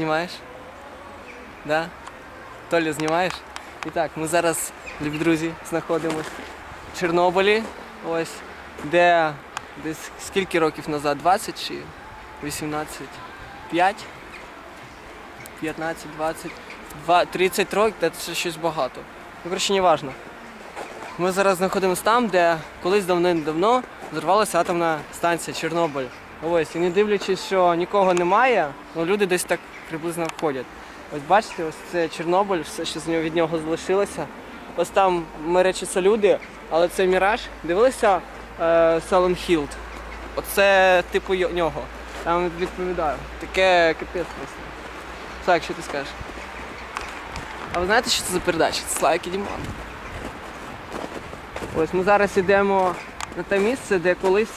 Знімаєш? Да? Толю знімаєш? І так, ми зараз, любі друзі, знаходимось в Чорнобилі. Ось, де десь скільки років назад? 20 чи 18? 5? 15, 20, 2, 30 років, та це щось багато. Ну, коротше, не важно. Ми зараз знаходимося там, де колись давним-давно зірвалася атомна станція Чорнобиль. Ось, і не дивлячись, що нікого немає, ну люди десь так приблизно входять. Ось бачите, ось це Чорнобиль, все, що з нього від нього залишилося. Ось там меречаться люди, але це міраж. Дивилися Silent Hill? Оце типу нього. Там відповідаю. Таке капець просто. Так, що ти скажеш? А ви знаєте, що це за передача? Це Слайк і Дімон. Ось ми зараз йдемо на те місце, де колись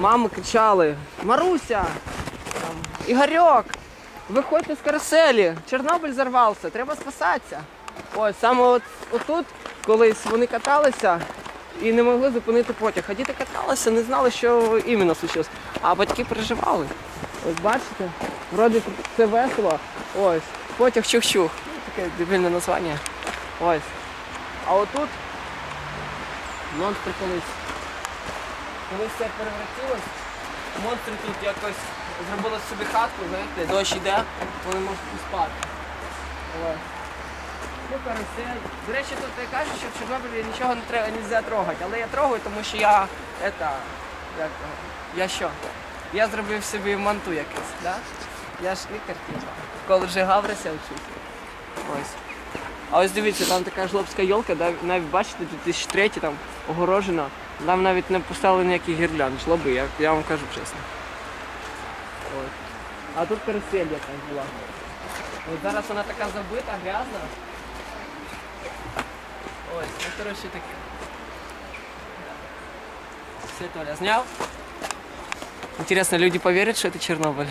мами кричали Маруся! Там, Ігорьок! Виходьте з каруселі! Чорнобиль зарвався, треба спасатися. Ось саме от, отут колись вони каталися і не могли зупинити потяг. А діти каталися, не знали, що іменно случилось. А батьки переживали. Ось бачите, вроді це весело. Ось, потяг чух-чух. Ну, Таке дебільне названня. Ось. А отут монстри колись. Колись все перевратилось. Монстри тут якось зробили собі хатку, знаєте, дощ йде, вони можуть поспати. Ну, карусель. До речі, тут і кажуть, що в Чорнобилі нічого не треба не можна трогати, але я трогаю, тому що я это, як, я що? Я зробив собі манту якийсь, да? Я ж лікар типа. В коледжі Гаврися вчусь. Ось. А ось дивіться, там така жлобська йолка, навіть бачите, 2003 там огорожена. Там навіть не поставили ніяких гірлянд, жлоби, я, я вам кажу чесно. Ось. А тут карусель якась була. От зараз вона така забита, грязна. Ось, ну коротше таке. Все, Толя, зняв. Интересно, люди поверят, что это Чернобыль?